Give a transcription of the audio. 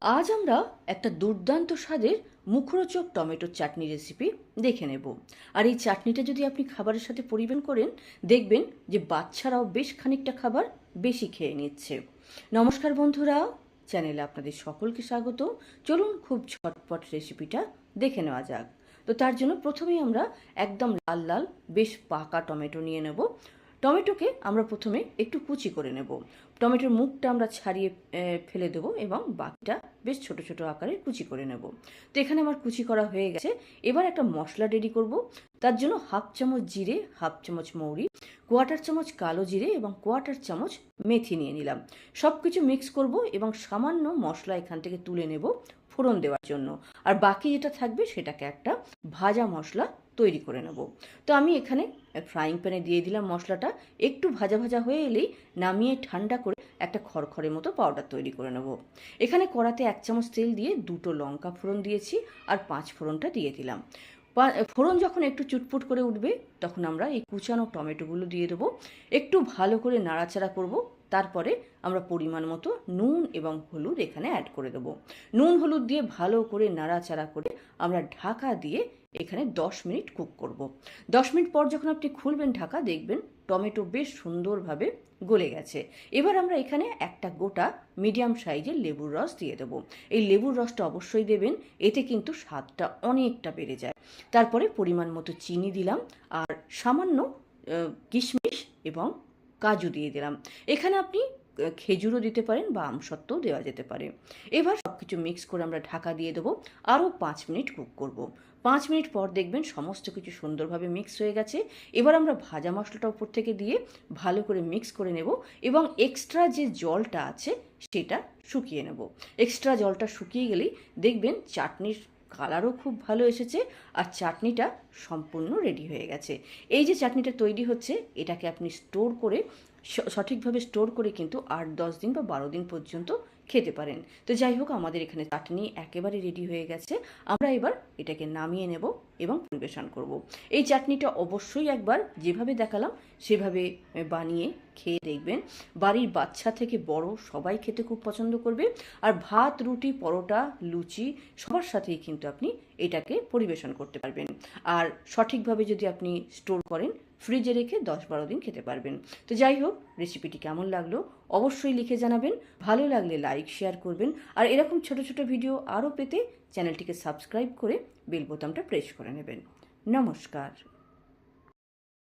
আজ আমরা একটা দুর্দান্ত স্বাদের মুখরোচক টমেটো চাটনি রেসিপি দেখে নেব। আর এই চাটনিটা যদি আপনি খাবারের সাথে পরিবেশন করেন, দেখবেন যে বাচ্চারাও বেশ খানিকটা খাবার বেশি খেয়ে নিচ্ছে। নমস্কার বন্ধুরা, চ্যানেলে আপনাদের সকলকে স্বাগত। চলুন খুব ঝটপট রেসিপিটা দেখে নেওয়া যাক। তো তার জন্য প্রথমেই আমরা একদম লাল লাল, বেশ পাকা টমেটো নিয়ে নেব। টমেটোকে আমরা প্রথমে একটু কুচি করে নেব। টমেটোর মুখটা আমরা ছাড়িয়ে ফেলে দেবো এবং বাকিটা বেশ ছোট ছোট আকারে কুচি করে নেব। তো এখানে আমার কুচি করা হয়ে গেছে। এবার একটা মশলা রেডি করব। তার জন্য হাফ চামচ জিরে, হাফ চামচ মৌরি কোয়াটার চামচ কালো জিরে এবং কোয়াটার চামচ মেথি নিয়ে নিলাম। সব কিছু মিক্স করব এবং সামান্য মশলা এখান থেকে তুলে নেব ফোড়ন দেওয়ার জন্য। আর বাকি যেটা থাকবে সেটাকে একটা ভাজা মশলা তৈরি করে নেব। তো আমি এখানে ফ্রাইং প্যানে দিয়ে দিলাম মশলাটা। একটু ভাজা ভাজা হয়ে এলেই নামিয়ে ঠান্ডা করে একটা খড়খড়ের মতো পাউডার তৈরি করে নেব। এখানে কড়াতে এক চামচ তেল দিয়ে দুটো লঙ্কা ফোড়ন দিয়েছি আর পাঁচ ফোড়নটা দিয়ে দিলাম। ফোড়ন যখন একটু চুটপুট করে উঠবে, তখন আমরা এই কুচানো টমেটোগুলো দিয়ে দেবো একটু ভালো করে নাড়াচাড়া করব, তারপরে আমরা পরিমাণ মতো নুন এবং হলুদ এখানে অ্যাড করে দেবো নুন, হলুদ দিয়ে ভালো করে নাড়াচাড়া করে আমরা ঢাকা দিয়ে এখানে দশ মিনিট কুক করব। দশ মিনিট পর যখন আপনি খুলবেন ঢাকা, দেখবেন টমেটো বেশ সুন্দরভাবে গলে গেছে। এবার আমরা এখানে একটা গোটা মিডিয়াম সাইজের লেবুর রস দিয়ে দেবো। এই লেবুর রসটা অবশ্যই দেবেন, এতে কিন্তু স্বাদটা অনেকটা বেড়ে যায়। তারপরে পরিমাণ মতো চিনি দিলাম, আর সামান্য কিশমিশ এবং কাজু দিয়ে দিলাম। এখানে আপনি খেজুরও দিতে পারেন বা আমসত্ত্বও দেওয়া যেতে পারে। এবার সব কিছু মিক্স করে আমরা ঢাকা দিয়ে দেবো। আরও পাঁচ মিনিট কুক করব। পাঁচ মিনিট পর দেখবেন সমস্ত কিছু সুন্দরভাবে মিক্স হয়ে গেছে। এবার আমরা ভাজা মশলাটা উপর থেকে দিয়ে ভালো করে মিক্স করে নেব এবং এক্সট্রা যে জলটা আছে সেটা শুকিয়ে নেব। এক্সট্রা জলটা শুকিয়ে গেলেই দেখবেন চাটনির কালারও খুব ভালো এসেছে আর চাটনিটা সম্পূর্ণ রেডি হয়ে গেছে। এই যে চাটনিটা তৈরি হচ্ছে, এটাকে আপনি স্টোর করে সঠিকভাবে স্টোর করে কিন্তু আট, দশ দিন বা বারো দিন পর্যন্ত খেতে পারেন। তো যাই হোক, আমাদের এখানে চাটনি একেবারে রেডি হয়ে গেছে। আমরা এবার এটাকে নামিয়ে নেব এবং পরিবেশন করব। এই চাটনিটা অবশ্যই একবার যেভাবে দেখালাম, সেভাবে বানিয়ে খেয়ে দেখবেন। বাড়ির বাচ্চা থেকে বড় সবাই খেতে খুব পছন্দ করবে। আর ভাত, রুটি, পরোটা, লুচি, সবার সাথেই কিন্তু আপনি এটাকে পরিবেশন করতে পারবেন। আর সঠিকভাবে যদি আপনি স্টোর করেন ফ্রিজে রেখে দশ বারো দিন খেতে পারবেন। তো যাই হোক রেসিপিটি কেমন লাগল অবশ্যই লিখে জানাবেন। ভালো লাগলে লাইক শেয়ার করবেন। আর এরকম ছোট ছোট ভিডিও আরও পেতে চ্যানেলটিকে সাবস্ক্রাইব করে বেল বোতামটা প্রেস করে নেবেন। নমস্কার।